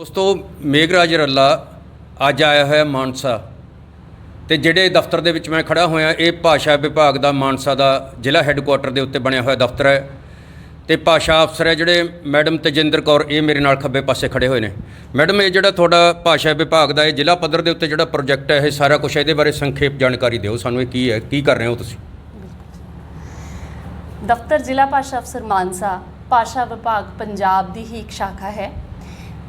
ਦੋਸਤੋ, ਮੇਘਰਾਜ ਰੱਲਾ ਅੱਜ ਆਇਆ ਹੋਇਆ ਮਾਨਸਾ ਤੇ ਜਿਹੜੇ ਦਫ਼ਤਰ ਦੇ ਵਿੱਚ ਮੈਂ ਖੜਾ ਹੋਇਆ, ਇਹ ਭਾਸ਼ਾ ਵਿਭਾਗ ਦਾ ਮਾਨਸਾ ਦਾ ਜ਼ਿਲ੍ਹਾ ਹੈੱਡਕੁਆਟਰ ਦੇ ਉੱਤੇ ਬਣਿਆ ਹੋਇਆ ਦਫ਼ਤਰ ਹੈ ਤੇ ਭਾਸ਼ਾ ਅਫਸਰ ਹੈ ਜਿਹੜੇ ਮੈਡਮ ਤੇਜਿੰਦਰ ਕੌਰ, ਇਹ ਮੇਰੇ ਨਾਲ ਖੱਬੇ ਪਾਸੇ ਖੜੇ ਹੋਏ ਨੇ। ਮੈਡਮ, ਇਹ ਜਿਹੜਾ ਤੁਹਾਡਾ ਭਾਸ਼ਾ ਵਿਭਾਗ ਦਾ ਇਹ ਜ਼ਿਲ੍ਹਾ ਪੱਧਰ ਦੇ ਉੱਤੇ ਜਿਹੜਾ ਪ੍ਰੋਜੈਕਟ ਹੈ, ਇਹ ਸਾਰਾ ਕੁਝ ਇਹਦੇ ਬਾਰੇ ਸੰਖੇਪ ਜਾਣਕਾਰੀ ਦਿਓ ਸਾਨੂੰ, ਇਹ ਕੀ ਹੈ, ਕੀ ਕਰ ਰਹੇ ਹੋ ਤੁਸੀਂ? ਦਫ਼ਤਰ ਜ਼ਿਲ੍ਹਾ ਭਾਸ਼ਾ ਅਫਸਰ ਮਾਨਸਾ, ਭਾਸ਼ਾ ਵਿਭਾਗ ਪੰਜਾਬ ਦੀ ਹੀ ਇੱਕ ਸ਼ਾਖਾ ਹੈ।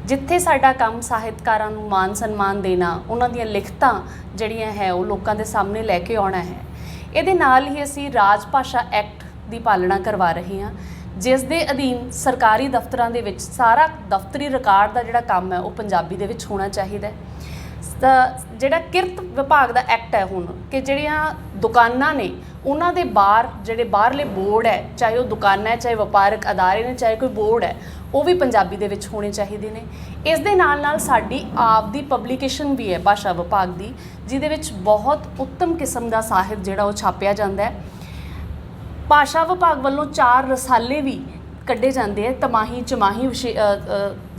ਜਿੱਥੇ ਸਾਡਾ ਕੰਮ ਸਾਹਿਤਕਾਰਾਂ ਨੂੰ ਮਾਨ ਸਨਮਾਨ ਦੇਣਾ, ਉਹਨਾਂ ਦੀਆਂ ਲਿਖਤਾਂ ਜਿਹੜੀਆਂ ਹੈ, ਉਹ ਲੋਕਾਂ ਦੇ ਸਾਹਮਣੇ ਲੈ ਕੇ ਆਉਣਾ ਹੈ। ਇਹਦੇ ਨਾਲ ਹੀ ਅਸੀਂ ਰਾਜ ਭਾਸ਼ਾ ਐਕਟ ਦੀ ਪਾਲਣਾ ਕਰਵਾ ਰਹੇ ਹਾਂ, ਜਿਸ ਦੇ ਅਧੀਨ ਸਰਕਾਰੀ ਦਫ਼ਤਰਾਂ ਦੇ ਵਿੱਚ ਸਾਰਾ ਦਫ਼ਤਰੀ ਰਿਕਾਰਡ ਦਾ ਜਿਹੜਾ ਕੰਮ ਹੈ, ਉਹ ਪੰਜਾਬੀ ਦੇ ਵਿੱਚ ਹੋਣਾ ਚਾਹੀਦਾ ਹੈ। ਜਿਹੜਾ ਕਿਰਤ ਵਿਭਾਗ ਦਾ ਐਕਟ ਹੈ ਹੁਣ, ਕਿ ਜਿਹੜੀਆਂ ਦੁਕਾਨਾਂ ਨੇ, ਉਹਨਾਂ ਦੇ ਬਾਹਰ, ਜਿਹੜੇ ਬਾਹਰਲੇ ਬੋਰਡ ਹੈ, ਚਾਹੇ ਉਹ ਦੁਕਾਨਾਂ ਹੈ, ਚਾਹੇ ਵਪਾਰਕ ਅਦਾਰੇ ਨੇ, ਚਾਹੇ ਕੋਈ ਬੋਰਡ ਹੈ, ਉਹ ਵੀ ਪੰਜਾਬੀ ਦੇ ਵਿੱਚ ਹੋਣੇ ਚਾਹੀਦੇ ਨੇ। ਇਸ ਦੇ ਨਾਲ ਨਾਲ ਸਾਡੀ ਆਪ ਦੀ ਪਬਲੀਕੇਸ਼ਨ ਵੀ ਹੈ ਭਾਸ਼ਾ ਵਿਭਾਗ ਦੀ, ਜਿਹਦੇ ਵਿੱਚ ਬਹੁਤ ਉੱਤਮ ਕਿਸਮ ਦਾ ਸਾਹਿਤ ਜਿਹੜਾ ਉਹ ਛਾਪਿਆ ਜਾਂਦਾ ਹੈ। ਭਾਸ਼ਾ ਵਿਭਾਗ ਵੱਲੋਂ ਚਾਰ ਰਸਾਲੇ ਵੀ ਕੱਢੇ ਜਾਂਦੇ ਹੈ ਤਮਾਹੀ ਚਮਾਹੀ ਵਿਸ਼ੇ-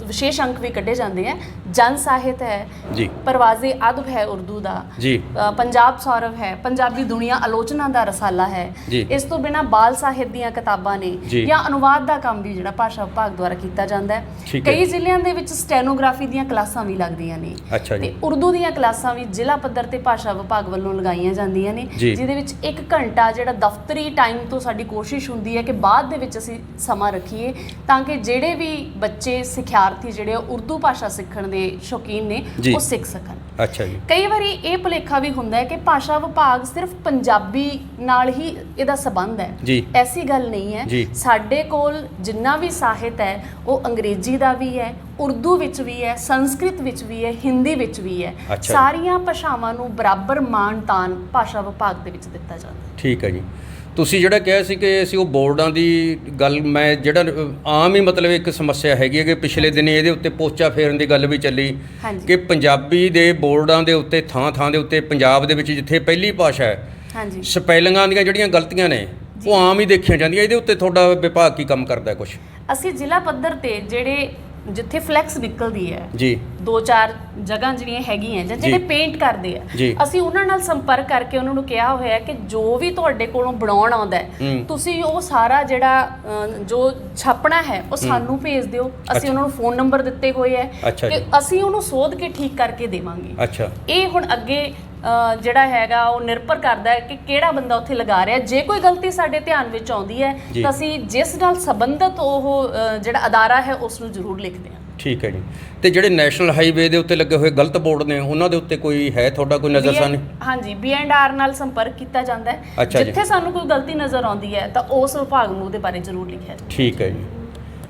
ਵਿਸ਼ੇਸ਼ ਅੰਕ ਵੀ ਕੱਢੇ ਜਾਂਦੇ ਹੈ ਜਨ ਸਾਹਿਤ ਹੈ ਜੀ ਪਰਵਾਜ਼ੇ ਅਦਬ ਹੈ ਉਰਦੂ ਦਾ ਜੀ ਪੰਜਾਬ ਸੌਰਵ ਹੈ ਪੰਜਾਬੀ ਦੁਨੀਆ ਆਲੋਚਨਾ ਦਾ ਰਸਾਲਾ ਹੈ। ਇਸ ਤੋਂ ਬਿਨਾ ਬਾਲ ਸਾਹਿਤ ਦੀਆਂ ਕਿਤਾਬਾਂ ਨੇ ਜੀ। ਅਨੁਵਾਦ ਦਾ ਕੰਮ ਵੀ ਜਿਹੜਾ ਭਾਸ਼ਾ ਵਿਭਾਗ ਦੁਆਰਾ ਕੀਤਾ ਜਾਂਦਾ ਹੈ। ਕਈ ਜ਼ਿਲ੍ਹਿਆਂ ਦੇ ਵਿੱਚ ਸਟੈਨੋਗ੍ਰਾਫੀ ਦੀਆਂ ਕਲਾਸਾਂ ਵੀ ਲੱਗਦੀਆਂ ਨੇ ਤੇ ਉਰਦੂ ਦੀਆਂ ਕਲਾਸਾਂ ਵੀ ਜ਼ਿਲ੍ਹਾ ਪੱਧਰ ਤੇ ਭਾਸ਼ਾ ਵਿਭਾਗ ਵੱਲੋਂ ਲਗਾਈਆਂ ਜਾਂਦੀਆਂ ਨੇ। ਜਿਹਦੇ ਵਿੱਚ 1 ਘੰਟਾ ਜਿਹੜਾ ਦਫ਼ਤਰੀ ਟਾਈਮ ਤੋਂ ਸਾਡੀ ਕੋਸ਼ਿਸ਼ ਹੁੰਦੀ ਹੈ ਕਿ ਬਾਅਦ ਦੇ ਵਿੱਚ ਅਸੀਂ ਸਮਾਂ ਰੱਖੀਏ ਤਾਂ ਕਿ ਜਿਹੜੇ ਵੀ ਬੱਚੇ ਸਿਖਿਆਰਥੀ ਜਿਹੜੇ ਆ ਉਰਦੂ ਭਾਸ਼ਾ ਸਿੱਖਣ ਦੇ ਸ਼ੌਕੀਨ ਨੇ ਜੀ। ਉਹ ਸਿੱਖ ਸਕਣ ਅੱਛਾ ਜੀ ਕਈ ਵਾਰੀ ਇਹ ਭੁਲੇਖਾ ਵੀ ਹੁੰਦਾ ਹੈ ਕਿ ਭਾਸ਼ਾ ਵਿਭਾਗ ਸਿਰਫ ਪੰਜਾਬੀ ਨਾਲ ਹੀ ਇਹਦਾ ਸਬੰਧ ਹੈ ਜੀ। ਐਸੀ ਗੱਲ ਨਹੀਂ ਹੈ ਜੀ। ਸਾਡੇ ਕੋਲ ਜਿੰਨਾ ਵੀ ਸਾਹਿਤ ਹੈ ਉਹ ਅੰਗਰੇਜ਼ੀ ਦਾ ਵੀ ਹੈ ਉਰਦੂ ਵਿੱਚ ਵੀ ਹੈ ਸੰਸਕ੍ਰਿਤ ਵਿੱਚ ਵੀ ਹੈ ਹਿੰਦੀ ਵਿੱਚ ਵੀ ਹੈ ਅੱਛਾ ਜੀ। ਸਾਰੀਆਂ ਭਾਸ਼ਾਵਾਂ ਨੂੰ ਬਰਾਬਰ ਮਾਣ ਤਾਣ ਭਾਸ਼ਾ ਵਿਭਾਗ ਦੇ ਵਿੱਚ ਦਿੱਤਾ ਜਾਂਦਾ ਹੈ ਠੀਕ ਹੈ ਜੀ ਤੁਸੀਂ ਜਿਹੜਾ ਕਿਹਾ ਸੀ ਕਿ ਅਸੀਂ ਉਹ ਬੋਰਡਾਂ ਦੀ ਗੱਲ ਮੈਂ ਜਿਹੜਾ ਆਮ ਹੀ ਮਤਲਬ ਇੱਕ ਸਮੱਸਿਆ ਹੈਗੀ ਹੈ ਕਿ ਪਿਛਲੇ ਦਿਨੀ ਇਹਦੇ ਉੱਤੇ ਪੋਸਟਾ ਫੇਰਨ ਦੀ ਗੱਲ ਵੀ ਚੱਲੀ। ਕਿ ਪੰਜਾਬੀ ਦੇ ਬੋਰਡਾਂ ਦੇ ਉੱਤੇ ਥਾਂ ਥਾਂ ਦੇ ਉੱਤੇ ਪੰਜਾਬ ਦੇ ਵਿੱਚ ਜਿੱਥੇ ਪਹਿਲੀ ਭਾਸ਼ਾ ਹੈ ਹਾਂਜੀ। ਸਪੈਲਿੰਗਾਂ ਦੀਆਂ ਜਿਹੜੀਆਂ ਗਲਤੀਆਂ ਨੇ ਉਹ ਆਮ ਹੀ ਦੇਖੀਆਂ ਜਾਂਦੀਆਂ। ਇਹਦੇ ਉੱਤੇ ਤੁਹਾਡਾ ਵਿਭਾਗ ਕੀ ਕੰਮ ਕਰਦਾ ਹੈ ਕੁਝ ਅਸੀਂ ਜ਼ਿਲ੍ਹਾ ਪੱਧਰ ਤੇ ਜਿਹੜੇ ਜਿੱਥੇ ਫਲੈਕਸ ਨਿਕਲਦੀ ਹੈ ਜੀ ਦੋ ਚਾਰ ਜਗ੍ਹਾ ਜਿਹੜੀਆਂ ਹੈਗੀਆਂ ਜਾਂ ਜਿਹੜੇ। ਪੇਂਟ ਕਰਦੇ ਆ। ਅਸੀਂ ਉਹਨਾਂ ਨਾਲ ਸੰਪਰਕ ਕਰਕੇ ਉਹਨਾਂ ਨੂੰ ਕਿਹਾ ਹੋਇਆ ਹੈ ਕਿ ਜੋ ਵੀ ਤੁਹਾਡੇ ਕੋਲੋਂ ਬਣਾਉਣ ਆਉਂਦਾ। ਤੁਸੀਂ ਉਹ ਸਾਰਾ ਜਿਹੜਾ ਜੋ ਛਾਪਣਾ ਹੈ ਉਹ ਸਾਨੂੰ ਭੇਜ ਦਿਓ। ਅਸੀਂ ਉਹਨਾਂ ਨੂੰ ਫੋਨ ਨੰਬਰ ਦਿੱਤੇ ਹੋਏ ਹੈ ਅੱਛਾ ਕਿ। ਅਸੀਂ ਉਹਨੂੰ ਸੋਧ ਕੇ ਠੀਕ ਕਰਕੇ ਦੇਵਾਂਗੇ ਅੱਛਾ ਇਹ ਹੁਣ ਅੱਗੇ ਜਿਹੜਾ ਹੈਗਾ ਉਹ ਨਿਰਭਰ ਕਰਦਾ ਹੈ ਕਿ ਕਿਹੜਾ ਬੰਦਾ ਉੱਥੇ ਲਗਾ ਰਿਹਾ ਜੇ ਕੋਈ ਗਲਤੀ ਸਾਡੇ ਧਿਆਨ ਵਿੱਚ ਆਉਂਦੀ ਹੈ। ਤਾਂ ਅਸੀਂ ਜਿਸ ਨਾਲ ਸੰਬੰਧਿਤ ਉਹ ਜਿਹੜਾ ਅਦਾਰਾ ਹੈ ਉਸ ਨੂੰ ਜ਼ਰੂਰ ਲਿਖਦੇ ਹਾਂ। ਠੀਕ ਹੈ ਜੀ। ਤੇ ਜਿਹੜੇ ਨੈਸ਼ਨਲ ਹਾਈਵੇ ਦੇ ਉੱਤੇ ਲੱਗੇ ਹੋਏ ਗਲਤ ਬੋਰਡ ਨੇ ਉਹਨਾਂ ਦੇ ਉੱਤੇ ਕੋਈ ਹੈ ਤੁਹਾਡਾ ਕੋਈ ਨਜ਼ਰਸਾਨੀ ਹਾਂਜੀ ਬੀ ਐਂਡ ਆਰ ਨਾਲ ਸੰਪਰਕ ਕੀਤਾ ਜਾਂਦਾ ਹੈ। ਜਿੱਥੇ ਸਾਨੂੰ ਕੋਈ ਗਲਤੀ ਨਜ਼ਰ ਆਉਂਦੀ ਹੈ ਤਾਂ ਉਸ ਵਿਭਾਗ ਨੂੰ ਉਹਦੇ ਬਾਰੇ ਜ਼ਰੂਰ ਲਿਖਿਆ ਠੀਕ ਹੈ ਜੀ।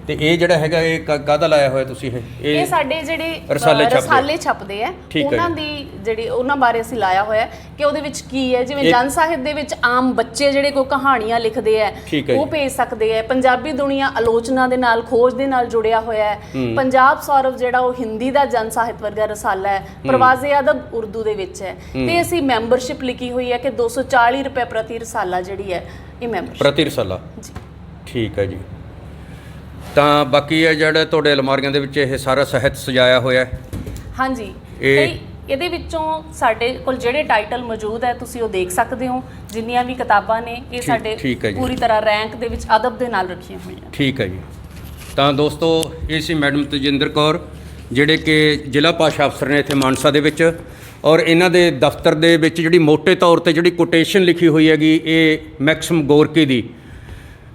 ਤੇ ਇਹ ਜਿਹੜਾ ਹੈਗਾ ਇਹ ਕ- ਕਾਹਦਾ ਲਾਇਆ ਹੋਇਆ ਤੁਸੀਂ ਇਹ? ਇਹ ਸਾਡੇ ਜਿਹੜੇ ਅ, ਰਸਾਲੇ ਛਪਦੇ। ਰਸਾਲੇ ਛਪਦੇ ਆ। ਠੀਕ ਹੈ ਉਹਨਾਂ ਜੀ। ਦੀ ਜਿਹੜੀ ਉਹਨਾਂ ਬਾਰੇ ਅਸੀਂ ਲਾਇਆ ਹੋਇਆ ਹੈ ਕਿ ਉਹਦੇ ਵਿੱਚ ਕੀ ਹੈ? ਜਿਵੇਂ ਇਹ- ਜਨ ਸਾਹਿਤ ਦੇ ਵਿੱਚ ਆਮ ਬੱਚੇ ਜਿਹੜੇ ਕੋਈ ਕਹਾਣੀਆਂ ਲਿਖਦੇ ਆ ਠੀਕ ਹੈ ਉਹ ਜੀ। ਭੇਜ ਸਕਦੇ ਆ। ਪੰਜਾਬੀ ਦੁਨੀਆ ਆਲੋਚਨਾ ਦੇ ਨਾਲ ਖੋਜ ਦੇ ਨਾਲ ਜੁੜਿਆ ਹੋਇਆ ਹੈ। ਹੂੰ। ਪੰਜਾਬ ਸੌਰਵ ਜਿਹੜਾ ਉਹ ਹਿੰਦੀ ਦਾ ਜਨ ਸਾਹਿਤ ਵਰਗਾ ਰਸਾਲਾ ਹੈ। ਪ੍ਰਵਾਜ਼ੇ ਅਦਬ ਉਰਦੂ ਦੇ ਵਿੱਚ ਹੈ। ਤੇ ਅਸੀਂ ਮੈਂਬਰਸ਼ਿਪ ਲਿਖੀ ਹੋਈ ਹੈ ਕਿ 240 ਰੁਪਏ ਪ੍ਰਤੀ ਰਸਾਲਾ ਜਿਹੜੀ ਹੈ ਇਹ ਮੈਂਬਰਸ਼ਿਪ। ਪ੍ਰਤੀ ਰਸਾਲਾ? ਜੀ। ਠੀਕ ਹੈ ਜੀ। ਤਾਂ ਬਾਕੀ ਇਹ ਜਿਹੜਾ ਤੁਹਾਡੇ ਅਲਮਾਰੀਆਂ ਦੇ ਵਿੱਚ ਇਹ ਸਾਰਾ ਸਾਹਿਤ ਸਜਾਇਆ ਹੋਇਆ ਹੈ? ਹਾਂਜੀ। ਇਹ- ਇਹਦੇ ਵਿੱਚੋਂ ਸਾਡੇ ਕੋਲ ਜਿਹੜੇ ਟਾਈਟਲ ਮੌਜੂਦ ਹੈ ਤੁਸੀਂ ਉਹ ਦੇਖ ਸਕਦੇ ਹੋ। ਜਿੰਨੀਆਂ ਵੀ ਕਿਤਾਬਾਂ ਨੇ ਇਹ ਠੀਕ- ਸਾਡੇ ਠੀਕ ਹੈ ਜੀ। ਪੂਰੀ ਤਰ੍ਹਾਂ ਰੈਂਕ ਦੇ ਵਿੱਚ ਅਦਬ ਦੇ ਨਾਲ ਰੱਖੀਆਂ ਹੋਈਆਂ। ਠੀਕ ਹੈ ਜੀ। ਤਾਂ ਦੋਸਤੋ ਇਹ ਸੀ ਮੈਡਮ ਤਜਿੰਦਰ ਕੌਰ ਜਿਹੜੇ ਕਿ ਜ਼ਿਲ੍ਹਾ ਭਾਸ਼ਾ ਅਫਸਰ ਨੇ ਇੱਥੇ ਮਾਨਸਾ ਦੇ ਵਿੱਚ। ਔਰ ਇਹਨਾਂ ਦੇ ਦਫ਼ਤਰ ਦੇ ਵਿੱਚ ਜਿਹੜੀ ਮੋٹے ਤੌਰ ਤੇ ਜਿਹੜੀ ਕੋਟੇਸ਼ਨ ਲਿਖੀ ਹੋਈ ਹੈਗੀ ਇਹ ਮੈਕਸਮ ਗੋਰਕੀ ਦੀ।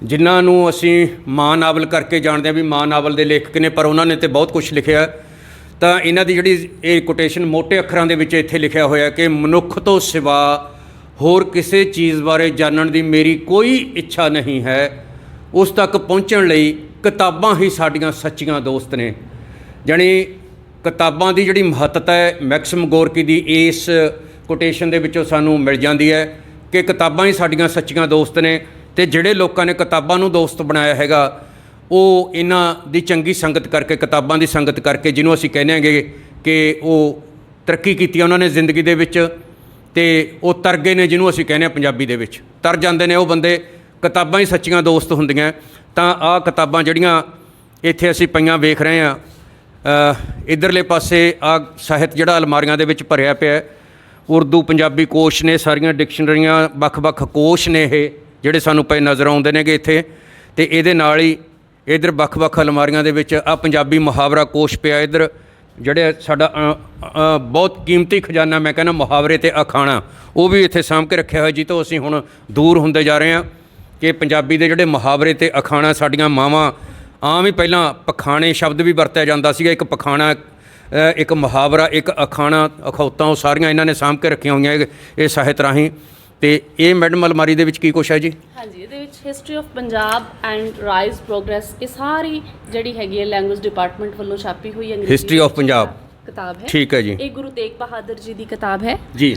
ਜਿਨ੍ਹਾਂ ਨੂੰ ਅਸੀਂ ਮਾਂ ਨਾਵਲ ਕਰਕੇ ਜਾਣਦੇ ਹਾਂ ਵੀ ਮਾਂ ਨਾਵਲ ਦੇ ਲੇਖਕ ਨੇ, ਪਰ ਉਹਨਾਂ ਨੇ ਤੇ ਬਹੁਤ ਕੁਝ ਲਿਖਿਆ ਤਾਂ ਇਹਨਾਂ ਦੀ ਜਿਹੜੀ ਇਹ ਕੋਟੇਸ਼ਨ ਮੋٹے ਅੱਖਰਾਂ ਦੇ ਵਿੱਚ ਇੱਥੇ ਲਿਖਿਆ ਹੋਇਆ ਕਿ ਮਨੁੱਖ ਤੋਂ ਸਿਵਾ ਹੋਰ ਕਿਸੇ ਚੀਜ਼ ਬਾਰੇ ਜਾਣਨ ਦੀ ਮੇਰੀ ਕੋਈ ਇੱਛਾ ਨਹੀਂ ਹੈ। ਉਸ ਤੱਕ ਪਹੁੰਚਣ ਲਈ ਕਿਤਾਬਾਂ ਹੀ ਸਾਡੀਆਂ ਸੱਚੀਆਂ ਦੋਸਤ ਨੇ। ਜਾਣੀ ਕਿਤਾਬਾਂ ਦੀ ਜਿਹੜੀ ਮਹੱਤਤਾ ਹੈ, ਮੈਕਸਮ ਗੋਰਕੀ ਦੀ ਇਸ ਕੋਟੇਸ਼ਨ ਦੇ ਵਿੱਚੋਂ ਸਾਨੂੰ ਮਿਲ ਜਾਂਦੀ ਹੈ ਕਿ ਕਿਤਾਬਾਂ ਹੀ ਸਾਡੀਆਂ ਸੱਚੀਆਂ ਦੋਸਤ ਨੇ। ਤੇ ਜਿਹੜੇ ਲੋਕਾਂ ਨੇ ਕਿਤਾਬਾਂ ਨੂੰ ਦੋਸਤ ਬਣਾਇਆ ਹੈਗਾ ਉਹ ਇਹਨਾਂ ਦੀ ਚੰਗੀ ਸੰਗਤ ਕਰਕੇ ਕਿਤਾਬਾਂ ਦੀ ਸੰਗਤ ਕਰਕੇ ਜਿਹਨੂੰ ਅਸੀਂ ਕਹਿੰਦੇ ਹਾਂਗੇ ਕਿ ਉਹ ਤਰੱਕੀ ਕੀਤੀ ਉਹਨਾਂ ਨੇ ਜ਼ਿੰਦਗੀ ਦੇ ਵਿੱਚ ਤੇ ਉਹ ਤਰ ਗਏ ਨੇ ਜਿਹਨੂੰ ਅਸੀਂ ਕਹਿੰਦੇ ਹਾਂ ਪੰਜਾਬੀ ਦੇ ਵਿੱਚ। ਤਰ ਜਾਂਦੇ ਨੇ ਉਹ ਬੰਦੇ ਕਿਤਾਬਾਂ ਹੀ ਸੱਚੀਆਂ ਦੋਸਤ ਹੁੰਦੀਆਂ। ਤਾਂ ਆਹ ਕਿਤਾਬਾਂ ਜਿਹੜੀਆਂ ਇੱਥੇ ਅਸੀਂ ਪਈਆਂ ਵੇਖ ਰਹੇ ਹਾਂ ਅ, ਇਧਰਲੇ ਪਾਸੇ ਆ ਸਾਹਿਤ ਜਿਹੜਾ ਅਲਮਾਰੀਆਂ ਦੇ ਵਿੱਚ ਭਰਿਆ ਪਿਆ ਉਰਦੂ ਪੰਜਾਬੀ ਕੋਸ਼ ਨੇ ਸਾਰੀਆਂ ਡਿਕਸ਼ਨਰੀਆਂ ਵੱਖ-ਵੱਖ ਕੋਸ਼ ਨੇ ਇਹ। ਜਿਹੜੇ ਸਾਨੂੰ ਪਏ ਨਜ਼ਰ ਆਉਂਦੇ ਨੇਗੇ ਇੱਥੇ, ਤੇ ਇਹਦੇ ਨਾਲ ਹੀ ਇਧਰ ਵੱਖ-ਵੱਖ ਅਲਮਾਰੀਆਂ ਦੇ ਵਿੱਚ ਆ ਪੰਜਾਬੀ ਮੁਹਾਵਰਾ ਕੋਸ਼ ਪਿਆ ਇਧਰ, ਜਿਹੜੇ ਸਾਡਾ ਬਹੁਤ ਕੀਮਤੀ ਖਜ਼ਾਨਾ ਮੈਂ ਕਹਿੰਦਾ ਮੁਹਾਵਰੇ ਤੇ ਅਖਾਣਾ, ਉਹ ਵੀ ਇੱਥੇ ਸਾਂਭ ਕੇ ਰੱਖਿਆ ਹੋਇਆ ਜੀ, ਤੋਂ ਅਸੀਂ ਹੁਣ ਦੂਰ ਹੁੰਦੇ ਜਾ ਰਹੇ ਹਾਂ ਕਿ ਪੰਜਾਬੀ ਦੇ ਜਿਹੜੇ ਮੁਹਾਵਰੇ ਤੇ ਅਖਾਣਾ ਸਾਡੀਆਂ ਮਾਵਾਂ, ਆਮ ਹੀ ਪਹਿਲਾਂ ਪਖਾਣੇ ਸ਼ਬਦ ਵੀ ਵਰਤਿਆ ਜਾਂਦਾ ਸੀਗਾ, ਇੱਕ ਪਖਾਣਾ ਇੱਕ ਮੁਹਾਵਰਾ, ਇੱਕ ਅਖਾਣਾ, ਅਖੌਤਾਂ, ਉਹ ਸਾਰੀਆਂ ਇਹਨਾਂ ਨੇ ਸਾਂਭ ਕੇ ਰੱਖੀਆਂ ਹੋਈਆਂ ਇਹ ਸਾਹਿਤ ਰਾਹੀਂ। ਤੇ ਇਹ ਮੈਡਮ ਅਲਮਾਰੀ ਦੇ ਵਿੱਚ ਕੀ ਕੁਛ ਹੈ ਜੀ? ਹਾਂਜੀ ਇਹਦੇ ਵਿੱਚ history of Punjab and rise progress ਇਹ ਸਾਰੀ ਜਿਹੜੀ ਹੈਗੀ ਹੈ ਲੈਂਗੁਏਜ ਡਿਪਾਰਟਮੈਂਟ ਵੱਲੋਂ ਛਾਪੀ ਹੋਈ ਅੰਗਰੇਜ਼ੀ of ਵਿੱਚ ਪੰਜਾਬ। ਕਿਤਾਬ ਹੈ। ਠੀਕ ਹੈ ਜੀ। ਇਹ ਗੁਰੂ ਤੇਗ ਬਹਾਦਰ ਜੀ ਦੀ ਕਿਤਾਬ ਹੈ। ਜੀ।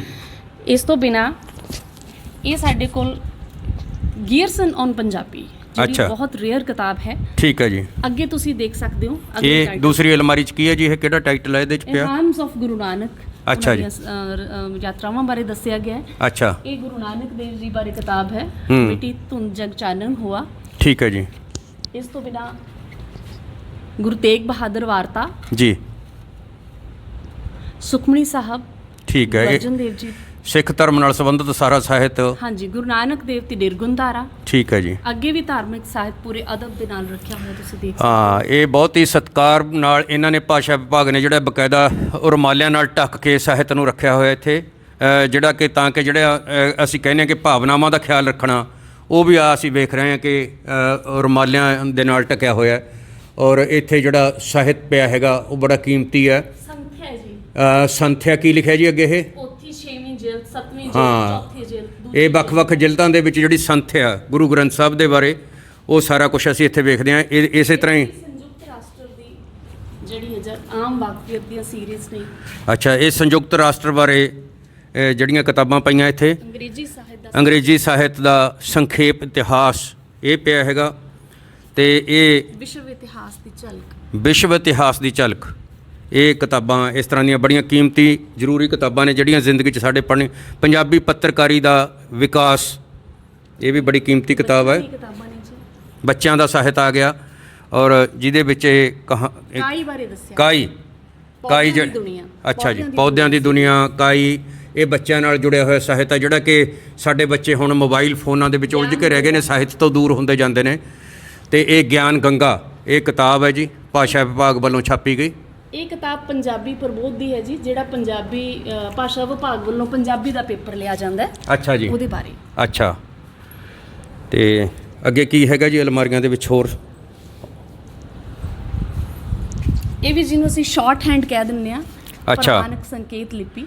ਇਸ ਤੋਂ ਬਿਨਾ ਇਹ ਸਾਡੇ ਕੋਲ ਗੀਅਰਸਨ ਔਨ ਪੰਜਾਬੀ ਜਿਹੜੀ ਅੱਛਾ। ਬਹੁਤ ਰੇਅਰ ਕਿਤਾਬ ਹੈ। ਠੀਕ ਹੈ ਜੀ। ਅੱਗੇ ਤੁਸੀਂ ਦੇਖ ਸਕਦੇ ਹੋ ਇਹ ਦੂਸਰੀ ਅਲਮਾਰੀ 'ਚ ਕੀ ਹੈ ਜੀ? ਇਹ ਕਿਹੜਾ ਟਾਈਟਲ ਹੈ ਇਹਦੇ 'ਚ ਪਿਆ? ਹਾਮਸ ਆਫ ਗੁਰੂ ਨਾਨਕ ਅੱਛਾ ਜੀ। ਉਹਨਾਂ ਦੀਆਂ, ਅ, ਅ, ਯਾਤਰਾਵਾਂ ਬਾਰੇ ਦੱਸਿਆ ਗਿਆ ਹੈ ਅੱਛਾ ਇਹ ਗੁਰੂ ਨਾਨਕ ਦੇਵ ਜੀ ਬਾਰੇ ਕਿਤਾਬ ਹੈ ਹੂੰ। ਮਿੱਟੀ ਧੁੰਦ ਜਗ ਚਾਨਣ ਹੋਆ ਠੀਕ ਹੈ ਜੀ ਇਸ ਤੋਂ ਬਿਨਾ ਗੁਰੂ ਤੇਗ ਬਹਾਦਰ ਵਾਰਤਾ ਜੀ ਸੁਖਮਣੀ ਸਾਹਿਬ ਠੀਕ ਹੈ ਇਹ ਅਰਜਨ ਦੇਵ ਜੀ ਸਿੱਖ ਧਰਮ ਨਾਲ ਸੰਬੰਧਿਤ ਸਾਰਾ ਸਾਹਿਤ? ਹਾਂਜੀ ਗੁਰੂ ਨਾਨਕ ਦੇਵ ਤੇ ਨਿਰਗੁਣ ਧਾਰਾ। ਠੀਕ ਹੈ ਜੀ। ਅੱਗੇ ਵੀ ਧਾਰਮਿਕ ਸਾਹਿਤ ਪੂਰੇ ਅਦਬ ਦੇ ਨਾਲ ਰੱਖਿਆ ਹੋਇਆ ਤੁਸੀਂ ਦੇਖ ਸਕਦੇ ਹਾਂ। ਇਹ ਬਹੁਤ ਹੀ ਸਤਿਕਾਰ ਨਾਲ ਇਹਨਾਂ ਨੇ ਭਾਸ਼ਾ ਵਿਭਾਗ ਨੇ ਜਿਹੜਾ ਬਕਾਇਦਾ ਰੁਮਾਲਿਆਂ ਨਾਲ ਢੱਕ ਕੇ ਸਾਹਿਤ ਨੂੰ ਰੱਖਿਆ ਹੋਇਆ ਇੱਥੇ। ਜਿਹੜਾ ਕਿ ਤਾਂ ਕਿ ਜਿਹੜਾ ਅਸੀਂ ਕਹਿੰਦੇ ਹਾਂ ਕਿ ਭਾਵਨਾਵਾਂ ਦਾ ਖਿਆਲ ਰੱਖਣਾ ਉਹ ਵੀ ਆ ਅਸੀਂ ਵੇਖ ਰਹੇ ਹਾਂ ਕਿ ਰੁਮਾਲਿਆਂ ਦੇ ਨਾਲ ਢਕਿਆ ਹੋਇਆ। ਔਰ ਇੱਥੇ ਜਿਹੜਾ ਸਾਹਿਤ ਪਿਆ ਹੈਗਾ ਉਹ ਬੜਾ ਕੀਮਤੀ ਹੈ। ਸੰਥਿਆ ਜੀ। ਸੰਥਿਆ ਕੀ ਲਿਖਿਆ ਜੀ ਅੱਗੇ ਇਹ? ਸੱਤਵੀਂ ਜਿਲਦ ਹਾਂ। ਚੌਥੀ ਦੂਜੀ ਇਹ ਵੱਖ-ਵੱਖ ਜਿਲਦਾਂ ਦੇ ਵਿੱਚ ਜਿਹੜੀ ਸੰਥਿਆ ਗੁਰੂ ਗ੍ਰੰਥ ਸਾਹਿਬ ਦੇ ਬਾਰੇ ਉਹ ਸਾਰਾ ਕੁਝ ਅਸੀਂ ਇੱਥੇ ਵੇਖਦੇ ਹਾਂ। ਇਹ ਇਸੇ ਤਰ੍ਹਾਂ ਹੀ ਸੰਯੁਕਤ ਰਾਸ਼ਟਰ ਦੀ ਜਿਹੜੀ ਹੈ ਜ- ਆਮ ਵਾਕਫੀਅਤ ਦੀਆਂ ਸੀਰੀਜ਼ ਨੇ। ਅੱਛਾ ਇਹ ਸੰਯੁਕਤ ਰਾਸ਼ਟਰ ਬਾਰੇ ਅ, ਜਿਹੜੀਆਂ ਕਿਤਾਬਾਂ ਪਈਆਂ ਇੱਥੇ। ਅੰਗਰੇਜ਼ੀ ਸਾਹਿਤ ਦਾ ਅੰਗਰੇਜ਼ੀ ਸਾਹਿਤ ਦਾ ਸੰਖੇਪ ਇਤਿਹਾਸ ਇਹ ਪਿਆ ਹੈਗਾ। ਤੇ ਇਹ ਵਿਸ਼ਵ ਇਤਿਹਾਸ ਦੀ ਝਲਕ। ਵਿਸ਼ਵ ਇਤਿਹਾਸ ਦੀ ਝਲਕ। ਇਹ ਕਿਤਾਬਾਂ ਇਸ ਤਰ੍ਹਾਂ ਦੀਆਂ ਬੜੀਆਂ ਕੀਮਤੀ ਜ਼ਰੂਰੀ ਕਿਤਾਬਾਂ ਨੇ ਜਿਹੜੀਆਂ ਜ਼ਿੰਦਗੀ 'ਚ ਸਾਡੇ ਪੜ੍ਹਨੇ। ਪੰਜਾਬੀ ਪੱਤਰਕਾਰੀ ਦਾ ਵਿਕਾਸ ਇਹ ਵੀ ਬੜੀ ਕੀਮਤੀ ਕਿਤਾਬ ਹੈ। ਬੱਚਿਆਂ ਦਾ ਸਾਹਿਤ ਆ ਗਿਆ ਔਰ ਜਿਹਦੇ ਵਿੱਚ ਇਹ ਕਾਈ ਬਾਰੇ ਦੱਸਿਆ। ਕਾਈ। ਕਾਈ ਦੁਨੀਆ। ਅੱਛਾ ਜੀ ਪੌਦਿਆਂ ਦੀ ਦੁਨੀਆ। ਕਾਈ ਇਹ ਬੱਚਿਆਂ ਨਾਲ ਜੁੜਿਆ ਹੋਇਆ ਸਾਹਿਤ ਹੈ ਜਿਹੜਾ ਕਿ ਸਾਡੇ ਬੱਚੇ ਹੁਣ ਮੋਬਾਈਲ ਫੋਨਾਂ ਦੇ ਵਿੱਚ ਉਲਝ ਕੇ ਰਹਿ ਗਏ ਨੇ ਸਾਹਿਤ ਤੋਂ ਦੂਰ ਹੁੰਦੇ ਜਾਂਦੇ ਨੇ। ਤੇ ਇਹ ਗਿਆਨ ਗੰਗਾ ਇਹ ਕਿਤਾਬ ਹੈ ਜੀ ਭਾਸ਼ਾ ਵਿਭਾਗ ਵੱਲੋਂ ਛਾਪੀ ਗਈ। ਇਹ ਕਿਤਾਬ ਪੰਜਾਬੀ ਪ੍ਰਬੋਧ ਦੀ ਹੈ ਜੀ ਜਿਹੜਾ ਪੰਜਾਬੀ ਭਾਸ਼ਾ ਵਿਭਾਗ ਵੱਲੋਂ ਪੰਜਾਬੀ ਦਾ ਪੇਪਰ ਲਿਆ ਜਾਂਦਾ ਹੈ। ਅੱਛਾ ਜੀ। ਉਹਦੇ ਬਾਰੇ। ਅੱਛਾ। ਤੇ ਅੱਗੇ ਕੀ ਹੈਗਾ ਜੀ ਅਲਮਾਰੀਆਂ ਦੇ ਵਿੱਚ ਹੋਰ? ਇਹ ਵੀ ਜਿਹਨੂੰ ਅਸੀਂ ਸ਼ਾਰਟ ਹੈਂਡ ਕਹਿ ਦਿੰਦੇ ਆ ਅੱਛਾ। ਪ੍ਰਮਾਣਿਕ ਸੰਕੇਤ ਲਿਪੀ।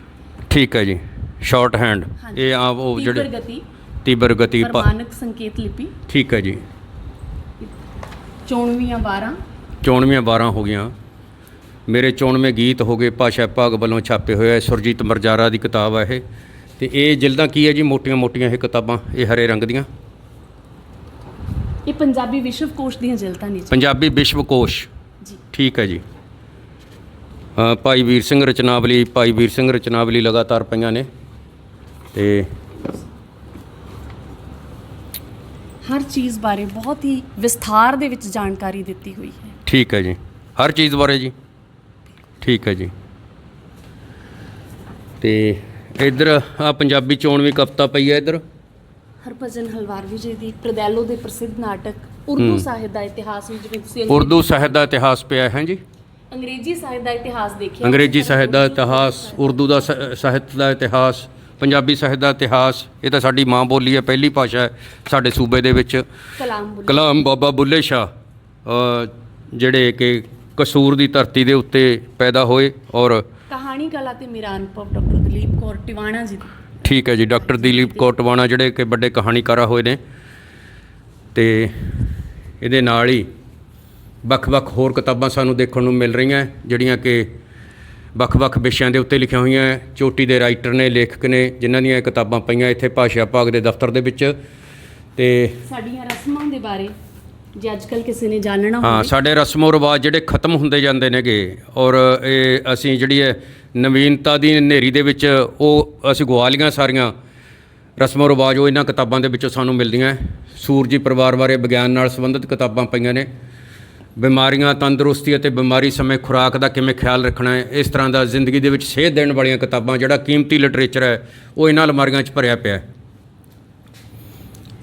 ਠੀਕ ਹੈ ਜੀ। Shorthand. ਇਹ ਆ ਉਹ ਤੀਬਰ ਜਿਹੜੇ ਗਤੀ। ਤੀਬਰ ਗਤੀ ਪ੍ਰਮਾਣਿਕ ਸੰਕੇਤ ਲਿਪੀ। ਠੀਕ ਹੈ ਜੀ। 94 12 ਚੋਣਵੀਆਂ 12 ਹੋ ਗਈਆਂ। ਮੇਰੇ ਚੋਣਵੇਂ ਗੀਤ ਹੋ ਗਏ ਭਾਸ਼ਾ ਵਿਭਾਗ ਵੱਲੋਂ ਛਾਪੇ ਹੋਏ ਆ। ਸੁਰਜੀਤ ਮਰਜਾਰਾ ਦੀ ਕਿਤਾਬ ਹੈ ਇਹ। ਤੇ ਇਹ ਜਿਲਦਾਂ ਕੀ ਹੈ ਜੀ? ਮੋਟੀਆਂ-ਮੋਟੀਆਂ ਇਹ ਕਿਤਾਬਾਂ ਇਹ ਹਰੇ ਰੰਗ ਦੀਆਂ। ਇਹ ਪੰਜਾਬੀ ਵਿਸ਼ਵ ਕੋਸ਼ ਦੀਆਂ ਜਿਲਦਾਂ ਨੇ ਜੀ। ਪੰਜਾਬੀ ਵਿਸ਼ਵਕੋਸ਼ ਜੀ। ਠੀਕ ਹੈ ਜੀ। ਅ, ਭਾਈ ਵੀਰ ਸਿੰਘ ਰਚਨਾਵਲੀ ਭਾਈ ਵੀਰ ਸਿੰਘ ਰਚਨਾਵਲੀ ਲਗਾਤਾਰ ਪਈਆਂ ਨੇ। ਤੇ ਹਰ ਚੀਜ਼ ਬਾਰੇ ਬਹੁਤ ਹੀ ਵਿਸਥਾਰ ਦੇ ਵਿੱਚ ਜਾਣਕਾਰੀ ਦਿੱਤੀ ਹੋਈ ਹੈ। ਠੀਕ ਹੈ ਜੀ। ਹਰ ਚੀਜ਼ ਬਾਰੇ ਜੀ। ਠੀਕ ਹੈ ਜੀ। ਤੇ ਇੱਧਰ ਆ ਪੰਜਾਬੀ ਚੋਣਵੀਂ ਕਵਿਤਾ ਪਈ ਹੈ ਇੱਧਰ। ਹਰਭਜਨ ਹਲਵਾਰਵੀ ਜੀ ਦੀ ਪ੍ਰਦੈਲੋ ਦੇ ਪ੍ਰਸਿੱਧ ਨਾਟਕ ਉਰਦੂ ਸਾਹਿਤ ਦਾ ਇਤਿਹਾਸ ਵੀ ਜਿਵੇਂ ਤੁਸੀਂ ਉਰਦੂ ਸਾਹਿਤ ਦਾ ਇਤਿਹਾਸ ਪਿਆ ਹੈ ਜੀ। ਅੰਗਰੇਜ਼ੀ ਸਾਹਿਤ ਦਾ ਇਤਿਹਾਸ ਦੇਖਿਆ। ਅੰਗਰੇਜ਼ੀ ਸਾਹਿਤ ਦਾ ਇਤਿਹਾਸ ਉਰਦੂ ਦਾ ਸਾਹਿਤ ਦਾ ਇਤਿਹਾਸ ਪੰਜਾਬੀ ਸਾਹਿਤ ਦਾ ਇਤਿਹਾਸ ਇਹ ਤਾਂ ਸਾਡੀ ਮਾਂ ਬੋਲੀ ਹੈ ਪਹਿਲੀ ਭਾਸ਼ਾ ਹੈ ਸਾਡੇ ਸੂਬੇ ਦੇ ਵਿੱਚ। ਕਲਾਮ ਬੁੱਲੇ। ਕਲਾਮ ਬਾਬਾ ਬੁੱਲੇ ਸ਼ਾਹ ਜਿਹੜੇ ਕਿ ਕਸੂਰ ਦੀ ਧਰਤੀ ਦੇ ਉੱਤੇ ਪੈਦਾ ਹੋਏ ਔਰ ਕਹਾਣੀ ਕਲਾ ਤੇ ਮੇਰਾ ਅਨੁਭਵ ਡਾਕਟਰ ਦਲੀਪ ਕੌਰ ਟਿਵਾਣਾ ਜੀ ਦੀ ਠੀਕ ਹੈ ਜੀ ਡਾਕਟਰ ਦਿਲੀਪ ਕੌਰ ਟਵਾਣਾ ਜਿਹੜੇ ਕਿ ਵੱਡੇ ਕਹਾਣੀਕਾਰ ਹੋਏ ਨੇ ਤੇ ਇਹਦੇ ਨਾਲ ਹੀ ਵੱਖ-ਵੱਖ ਹੋਰ ਕਿਤਾਬਾਂ ਸਾਨੂੰ ਦੇਖਣ ਨੂੰ ਮਿਲ ਰਹੀਆਂ ਜਿਹੜੀਆਂ ਕਿ ਵੱਖ-ਵੱਖ ਵਿਸ਼ਿਆਂ ਦੇ ਉੱਤੇ ਲਿਖੀਆਂ ਹੋਈਆਂ ਹੈ। ਚੋਟੀ ਦੇ ਰਾਈਟਰ ਨੇ ਲੇਖਕ ਨੇ ਜਿਨ੍ਹਾਂ ਦੀਆਂ ਇਹ ਕਿਤਾਬਾਂ ਪਈਆਂ ਇੱਥੇ ਭਾਸ਼ਾ ਵਿਭਾਗ ਦੇ ਦਫ਼ਤਰ ਦੇ ਵਿੱਚ ਤੇ ਸਾਡੀਆਂ ਰਸਮਾਂ ਦੇ ਬਾਰੇ ਜੇ ਅੱਜ ਕੱਲ ਕਿਸੇ ਨੇ ਜਾਣਨਾ ਹਾਂ ਹੋਵੇ। ਸਾਡੇ ਰਸਮੋ ਰਿਵਾਜ ਜਿਹੜੇ ਖਤਮ ਹੁੰਦੇ ਜਾਂਦੇ ਨੇਗੇ ਔਰ ਇਹ ਅਸੀਂ ਜਿਹੜੀ ਹੈ ਨਵੀਨਤਾ ਦੀ ਹਨੇਰੀ ਦੇ ਵਿੱਚ ਉਹ ਅਸੀਂ ਗਵਾ ਲਈਆਂ ਸਾਰੀਆਂ। ਰਸਮੋ ਰਿਵਾਜ ਉਹ ਇਹਨਾਂ ਕਿਤਾਬਾਂ ਦੇ ਵਿੱਚੋਂ ਸਾਨੂੰ ਮਿਲਦੀਆਂ ਹੈ। ਸੂਰਜੀ ਪਰਿਵਾਰ ਬਾਰੇ ਵਿਗਿਆਨ ਨਾਲ ਸੰਬੰਧਿਤ ਕਿਤਾਬਾਂ ਪਈਆਂ ਨੇ। ਬਿਮਾਰੀਆਂ ਤੰਦਰੁਸਤੀ ਅਤੇ ਬਿਮਾਰੀ ਸਮੇਂ ਖੁਰਾਕ ਦਾ ਕਿਵੇਂ ਖਿਆਲ ਰੱਖਣਾ ਹੈ ਇਸ ਤਰ੍ਹਾਂ ਦਾ ਜ਼ਿੰਦਗੀ ਦੇ ਵਿੱਚ ਸੇਧ ਦੇਣ ਵਾਲੀਆਂ ਕਿਤਾਬਾਂ ਜਿਹੜਾ ਕੀਮਤੀ ਲਿਟਰੇਚਰ ਹੈ ਉਹ ਇਹਨਾਂ ਅਲਮਾਰੀਆਂ 'ਚ ਭਰਿਆ ਪਿਆ ਹੈ।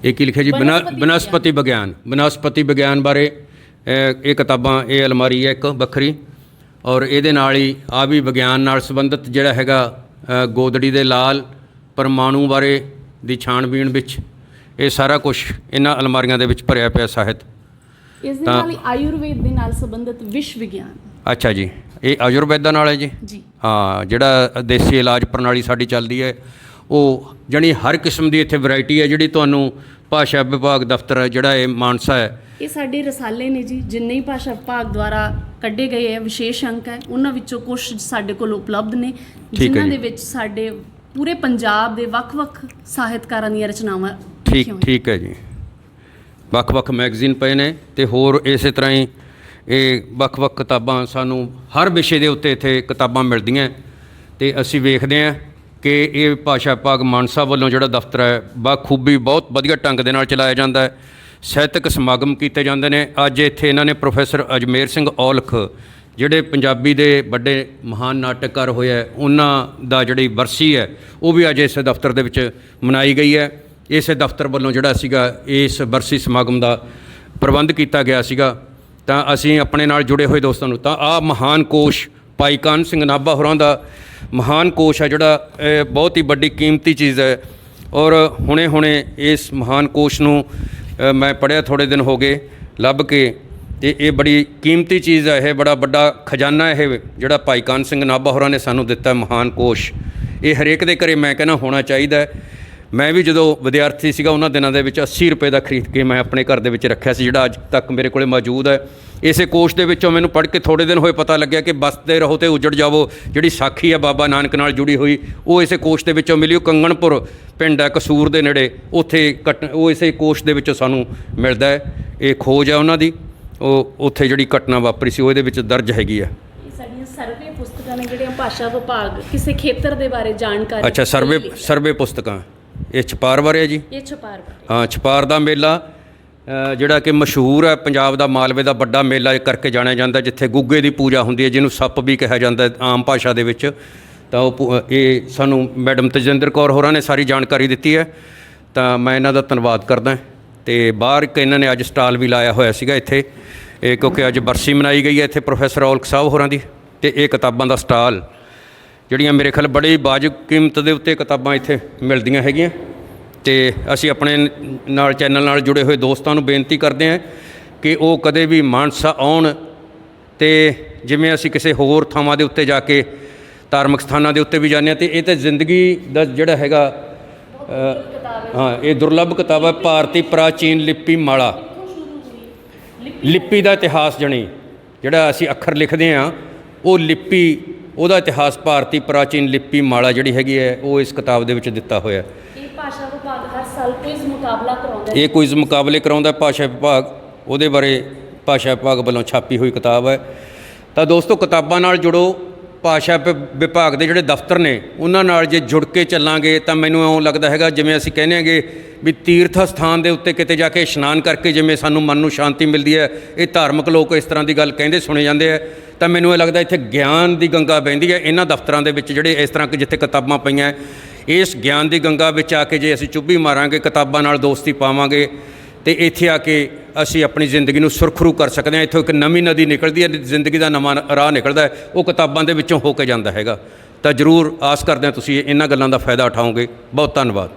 ਇਹ ਕੀ ਲਿਖਿਆ ਜੀ? ਬਨਾ- ਬਨਸਪਤੀ ਵਿਗਿਆਨ। ਬਨਸਪਤੀ ਵਿਗਿਆਨ। ਬਾਰੇ ਅ, ਇਹ ਕਿਤਾਬਾਂ ਇਹ ਅਲਮਾਰੀ ਹੈ ਇੱਕ ਵੱਖਰੀ। ਔਰ ਇਹਦੇ ਨਾਲ ਹੀ ਆ ਵੀ ਵਿਗਿਆਨ ਨਾਲ ਸੰਬੰਧਿਤ ਜਿਹੜਾ ਹੈਗਾ ਅ, ਗੋਦੜੀ ਦੇ ਲਾਲ ਪਰਮਾਣੂ ਬਾਰੇ ਦੀ ਛਾਣਬੀਣ ਵਿੱਚ ਇਹ ਸਾਰਾ ਕੁਝ ਇਹਨਾਂ ਅਲਮਾਰੀਆਂ ਦੇ ਵਿੱਚ ਭਰਿਆ ਪਿਆ ਸਾਹਿਤ। ਇਸ ਦੇ ਨਾਲ ਹੀ ਆਯੁਰਵੇਦ ਦੇ ਨਾਲ ਸੰਬੰਧਿਤ ਵਿਸ਼ਵ ਵਿਗਿਆਨ। ਅੱਛਾ ਜੀ। ਇਹ ਆਯੁਰਵੈਦਾ ਨਾਲ ਹੈ ਜੀ? ਜੀ। ਹਾਂ ਜਿਹੜਾ ਦੇਸੀ ਇਲਾਜ ਪ੍ਰਣਾਲੀ ਸਾਡੀ ਚੱਲਦੀ ਹੈ ਉਹ ਜਣੀ ਹਰ ਕਿਸਮ ਦੀ ਇੱਥੇ ਵੈਰਾਈਟੀ ਹੈ ਜਿਹੜੀ ਤੁਹਾਨੂੰ ਭਾਸ਼ਾ ਵਿਭਾਗ ਦਫ਼ਤਰ ਹੈ ਜਿਹੜਾ ਇਹ ਮਾਨਸਾ ਹੈ ਇਹ ਸਾਡੇ ਰਸਾਲੇ ਨੇ ਜੀ ਜਿੰਨੇ ਹੀ ਭਾਸ਼ਾ ਵਿਭਾਗ ਦੁਆਰਾ ਕੱਢੇ ਗਏ ਹੈ ਵਿਸ਼ੇਸ਼ ਅੰਕ ਹੈ ਉਹਨਾਂ ਵਿੱਚੋਂ ਕੁਝ ਸਾਡੇ ਕੋਲ ਉਪਲਬਧ ਨੇ ਜਿਨ੍ਹਾਂ। ਦੇ ਵਿੱਚ ਸਾਡੇ ਪੂਰੇ ਪੰਜਾਬ ਦੇ ਵੱਖ-ਵੱਖ ਸਾਹਿਤਕਾਰਾਂ ਦੀਆਂ ਰਚਨਾਵਾਂ ਠੀਕ। ਠੀਕ ਹੈ ਜੀ ਵੱਖ-ਵੱਖ ਮੈਗਜ਼ੀਨ ਪਏ ਨੇ ਤੇ ਹੋਰ ਇਸੇ ਤਰ੍ਹਾਂ ਹੀ ਇਹ ਵੱਖ-ਵੱਖ ਕਿਤਾਬਾਂ ਸਾਨੂੰ ਹਰ ਵਿਸ਼ੇ ਦੇ ਉੱਤੇ ਇੱਥੇ ਕਿਤਾਬਾਂ ਮਿਲਦੀਆਂ ਤੇ ਅਸੀਂ ਵੇਖਦੇ ਹਾਂ ਕਿ ਇਹ ਭਾਸ਼ਾ ਵਿਭਾਗ ਮਾਨਸਾ ਵੱਲੋਂ ਜਿਹੜਾ ਦਫ਼ਤਰ ਹੈ ਬਾਖੂਬੀ ਬਹੁਤ ਵਧੀਆ ਢੰਗ ਦੇ ਨਾਲ ਚਲਾਇਆ ਜਾਂਦਾ ਹੈ। ਸਾਹਿਤਕ ਸਮਾਗਮ ਕੀਤੇ ਜਾਂਦੇ ਨੇ। ਅੱਜ ਇੱਥੇ ਇਹਨਾਂ ਨੇ ਪ੍ਰੋਫੈਸਰ ਅਜਮੇਰ ਸਿੰਘ ਔਲਖ, ਜਿਹੜੇ ਪੰਜਾਬੀ ਦੇ ਵੱਡੇ ਮਹਾਨ ਨਾਟਕਕਾਰ ਹੋਏ ਹੈ, ਉਹਨਾਂ ਦਾ ਜਿਹੜੀ ਵਰਸੀ ਹੈ, ਉਹ ਵੀ ਅੱਜ ਇਸ ਦਫ਼ਤਰ ਦੇ ਵਿੱਚ ਮਨਾਈ ਗਈ ਹੈ। ਇਸੇ ਦਫ਼ਤਰ ਵੱਲੋਂ ਜਿਹੜਾ ਸੀਗਾ, ਇਸ ਵਰਸੀ ਸਮਾਗਮ ਦਾ ਪ੍ਰਬੰਧ ਕੀਤਾ ਗਿਆ ਸੀਗਾ। ਤਾਂ ਅਸੀਂ ਆਪਣੇ ਨਾਲ ਜੁੜੇ ਹੋਏ ਦੋਸਤਾਂ ਨੂੰ, ਤਾਂ ਆ ਮਹਾਨ ਕੋਸ਼ ਭਾਈਕਾਨ ਸਿੰਘ ਨਾਭਾ ਹੋਰਾਂ ਦਾ ਮਹਾਨ ਕੋਸ਼ ਹੈ ਜਿਹੜਾ ਬਹੁਤ ਹੀ ਵੱਡੀ ਕੀਮਤੀ ਚੀਜ਼ ਹੈ। ਔਰ ਹੁਣੇ-ਹੁਣੇ ਇਸ ਮਹਾਨ ਕੋਸ਼ ਨੂੰ ਮੈਂ ਪੜ੍ਹਿਆ ਥੋੜੇ ਦਿਨ ਹੋ ਗਏ, ਲੱਭ ਕੇ, ਤੇ ਇਹ ਬੜੀ ਕੀਮਤੀ ਚੀਜ਼ ਹੈ ਇਹ ਬੜਾ ਵੱਡਾ ਖਜ਼ਾਨਾ ਇਹ, ਜਿਹੜਾ ਭਾਈ ਕਾਨ ਸਿੰਘ ਨਾਭਾ ਹੋਰਾਂ ਨੇ ਸਾਨੂੰ ਦਿੱਤਾ ਮਹਾਨ ਕੋਸ਼। ਇਹ ਹਰੇਕ ਦੇ ਘਰੇ ਮੈਂ ਕਹਿੰਦਾ ਹੋਣਾ ਚਾਹੀਦਾ ਮੈਂ ਵੀ ਜਦੋਂ ਵਿਦਿਆਰਥੀ ਸੀਗਾ ਉਹਨਾਂ ਦਿਨਾਂ ਦੇ ਵਿੱਚ 80 ਰੁਪਏ ਦਾ ਖਰੀਦ ਕੇ ਮੈਂ ਆਪਣੇ ਘਰ ਦੇ ਵਿੱਚ ਰੱਖਿਆ ਸੀ ਜਿਹੜਾ ਅੱਜ ਤੱਕ ਮੇਰੇ ਕੋਲੇ ਮੌਜੂਦ ਹੈ। ਇਸੇ ਕੋਸ਼ ਦੇ ਵਿੱਚੋਂ ਮੈਨੂੰ ਪੜ੍ਹ ਕੇ ਥੋੜੇ ਦਿਨ ਹੋਏ ਪਤਾ ਲੱਗਿਆ ਕਿ ਬਸਦੇ ਰਹੋ ਤੇ ਉਜੜ ਜਾਵੋ ਜਿਹੜੀ ਸਾਖੀ ਹੈ ਬਾਬਾ ਨਾਨਕ ਨਾਲ ਜੁੜੀ ਹੋਈ ਉਹ ਇਸੇ ਕੋਸ਼ ਦੇ ਵਿੱਚੋਂ ਮਿਲੀ। ਉਹ ਕੰਗਣਪੁਰ ਪਿੰਡ ਹੈ ਕਸੂਰ ਦੇ ਨੇੜੇ ਉੱਥੇ ਉਹ ਇਸੇ ਕੋਸ਼ ਦੇ ਵਿੱਚੋਂ ਸਾਨੂੰ ਮਿਲਦਾ ਹੈ। ਇਹ ਖੋਜ ਹੈ ਉਹਨਾਂ ਦੀ। ਉਹ ਉੱਥੇ ਜਿਹੜੀ ਘਟਨਾ ਵਾਪਰੀ ਸੀ ਉਹਦੇ ਵਿੱਚ ਦਰਜ ਹੈਗੀ ਸਾਡੀਆਂ ਸਰਵੇ ਪੁਸਤਕਾਂ ਨੇ ਜਿਹੜੀਆਂ ਭਾਸ਼ਾ ਵਿਭਾਗ ਕਿਸੇ ਖੇਤਰ ਦੇ ਬਾਰੇ ਜਾਣਕਾਰੀ ਅੱਛਾ ਸਰਵੇ। ਸਰਵੇ ਪੁਸਤਕਾਂ। ਇਹ ਛਪਾਰ ਬਾਰੇ ਹੈ ਜੀ? ਇਹ ਛਪਾਰ ਬਾਰੇ ਹਾਂ ਛਪਾਰ ਦਾ ਮੇਲਾ ਜਿਹੜਾ ਕਿ ਮਸ਼ਹੂਰ ਹੈ ਪੰਜਾਬ ਦਾ ਮਾਲਵੇ ਦਾ ਵੱਡਾ ਮੇਲਾ ਇਹ ਕਰਕੇ ਜਾਣਿਆ ਜਾਂਦਾ ਜਿੱਥੇ ਗੁੱਗੇ ਦੀ ਪੂਜਾ ਹੁੰਦੀ ਹੈ ਜਿਹਨੂੰ ਸੱਪ ਵੀ ਕਿਹਾ ਜਾਂਦਾ ਆਮ ਭਾਸ਼ਾ ਦੇ ਵਿੱਚ। ਤਾਂ ਉਹ ਇਹ ਸਾਨੂੰ ਮੈਡਮ ਤਜਿੰਦਰ ਕੌਰ ਹੋਰਾਂ ਨੇ ਸਾਰੀ ਜਾਣਕਾਰੀ ਦਿੱਤੀ ਹੈ। ਤਾਂ ਮੈਂ ਇਹਨਾਂ ਦਾ ਧੰਨਵਾਦ ਕਰਦਾ ਤੇ ਬਾਹਰ ਇੱਕ ਇਹਨਾਂ ਨੇ ਅੱਜ ਸਟਾਲ ਵੀ ਲਾਇਆ ਹੋਇਆ ਸੀਗਾ ਇੱਥੇ। ਇਹ ਕਿਉਂਕਿ ਅੱਜ ਬਰਸੀ ਮਨਾਈ ਗਈ ਹੈ ਇੱਥੇ ਪ੍ਰੋਫੈਸਰ ਔਲਖ ਸਾਹਿਬ ਹੋਰਾਂ ਦੀ। ਤੇ ਇਹ ਕਿਤਾਬਾਂ ਦਾ ਸਟਾਲ ਜਿਹੜੀਆਂ ਮੇਰੇ ਖਿਆਲ ਬੜੀ ਵਾਜਬ ਕੀਮਤ ਦੇ ਉੱਤੇ ਕਿਤਾਬਾਂ ਇੱਥੇ ਮਿਲਦੀਆਂ ਹੈਗੀਆਂ। ਤੇ ਅਸੀਂ ਆਪਣੇ ਨਾਲ ਚੈਨਲ ਨਾਲ ਜੁੜੇ ਹੋਏ ਦੋਸਤਾਂ ਨੂੰ ਬੇਨਤੀ ਕਰਦੇ ਹਾਂ ਕਿ ਉਹ ਕਦੇ ਵੀ ਮਾਨਸਾ ਆਉਣ ਤੇ ਜਿਵੇਂ ਅਸੀਂ ਕਿਸੇ ਹੋਰ ਥਾਵਾਂ ਦੇ ਉੱਤੇ ਜਾ ਕੇ ਧਾਰਮਿਕ ਸਥਾਨਾਂ ਦੇ ਉੱਤੇ ਵੀ ਜਾਂਦੇ ਹਾਂ ਤੇ ਇਹ ਤਾਂ ਜ਼ਿੰਦਗੀ ਦਾ ਜਿਹੜਾ ਹੈਗਾ ਹਾਂ, ਇਹ ਦੁਰਲੱਭ ਕਿਤਾਬ ਹੈ ਭਾਰਤੀ ਪ੍ਰਾਚੀਨ ਲਿਪੀ ਮਾਲਾ। ਲਿਪੀ ਦਾ ਇਤਿਹਾਸ ਜਣੀ ਜਿਹੜਾ ਅਸੀਂ ਅੱਖਰ ਲਿਖਦੇ ਆ ਉਹ ਲਿਪੀ ਉਹਦਾ ਇਤਿਹਾਸ ਭਾਰਤੀ ਪ੍ਰਾਚੀਨ ਲਿਪੀ ਮਾਲਾ ਜਿਹੜੀ ਹੈਗੀ ਹੈ ਉਹ ਇਸ ਕਿਤਾਬ ਦੇ ਵਿੱਚ ਦਿੱਤਾ ਹੋਇਆ ਹੈ। ਇਹ ਭਾਸ਼ਾ ਵਿਭਾਗ ਹਰ ਸਾਲ ਕੁਇਜ਼ ਮੁਕਾਬਲਾ ਕਰਾਉਂਦਾ ਹੈ। ਇਹ ਕੁਇਜ਼ ਮੁਕਾਬਲੇ ਕਰਾਉਂਦਾ ਭਾਸ਼ਾ ਵਿਭਾਗ ਉਹਦੇ ਬਾਰੇ ਭਾਸ਼ਾ ਵਿਭਾਗ ਵੱਲੋਂ ਛਾਪੀ ਹੋਈ ਕਿਤਾਬ ਹੈ। ਤਾਂ ਦੋਸਤੋ ਕਿਤਾਬਾਂ ਨਾਲ ਜੁੜੋ ਭਾਸ਼ਾ ਵਿ- ਵਿਭਾਗ ਦੇ ਜਿਹੜੇ ਦਫ਼ਤਰ ਨੇ, ਉਹਨਾਂ ਨਾਲ ਜੇ ਜੁੜ ਕੇ ਚੱਲਾਂਗੇ ਤਾਂ ਮੈਨੂੰ ਇਉਂ ਲੱਗਦਾ ਹੈਗਾ ਜਿਵੇਂ ਅਸੀਂ ਕਹਿੰਦੇ ਹਾਂਗੇ ਵੀ ਤੀਰਥ ਸਥਾਨ ਦੇ ਉੱਤੇ ਕਿਤੇ ਜਾ ਕੇ ਇਸ਼ਨਾਨ ਕਰਕੇ ਜਿਵੇਂ ਸਾਨੂੰ ਮਨ ਨੂੰ ਸ਼ਾਂਤੀ ਮਿਲਦੀ ਹੈ, ਇਹ ਧਾਰਮਿਕ ਲੋਕ ਇਸ ਤਰ੍ਹਾਂ ਦੀ ਗੱਲ ਕਹਿੰਦੇ ਸੁਣੇ ਜਾਂਦੇ ਆ ਤਾਂ ਮੈਨੂੰ ਇਹ ਲੱਗਦਾ ਇੱਥੇ ਗਿਆਨ ਦੀ ਗੰਗਾ ਵਹਿੰਦੀ ਹੈ, ਇਹਨਾਂ ਦਫ਼ਤਰਾਂ ਦੇ ਵਿੱਚ ਜਿਹੜੇ ਇਸ ਤਰ੍ਹਾਂ ਕਿ ਜਿੱਥੇ ਕਿਤਾਬਾਂ ਪਈਆਂ ਇਸ ਗਿਆਨ ਦੀ ਗੰਗਾ ਵਿੱਚ ਆ ਕੇ ਜੇ ਅਸੀਂ ਚੁੱਭੀ ਮਾਰਾਂਗੇ, ਕਿਤਾਬਾਂ ਨਾਲ ਦੋਸਤੀ ਪਾਵਾਂਗੇ, ਤੇ ਇੱਥੇ ਆ ਕੇ ਅਸੀਂ ਆਪਣੀ ਜ਼ਿੰਦਗੀ ਨੂੰ ਸੁਰਖਰੂ ਕਰ ਸਕਦੇ ਹਾਂ। ਇੱਥੋਂ ਇੱਕ ਨਵੀਂ ਨਦੀ ਨਿਕਲਦੀ ਹੈ, ਜ਼ਿੰਦਗੀ ਦਾ ਨਵਾਂ ਰਾਹ ਨਿਕਲਦਾ ਹੈ। ਉਹ ਕਿਤਾਬਾਂ ਦੇ ਵਿੱਚੋਂ ਹੋ ਕੇ ਜਾਂਦਾ ਹੈਗਾ। ਤਾਂ ਜਰੂਰ ਆਸ ਕਰਦੇ ਹਾਂ ਤੁਸੀਂ ਇਹਨਾਂ ਗੱਲਾਂ ਦਾ ਫਾਇਦਾ ਉਠਾਓਗੇ। ਬਹੁਤ ਧੰਨਵਾਦ।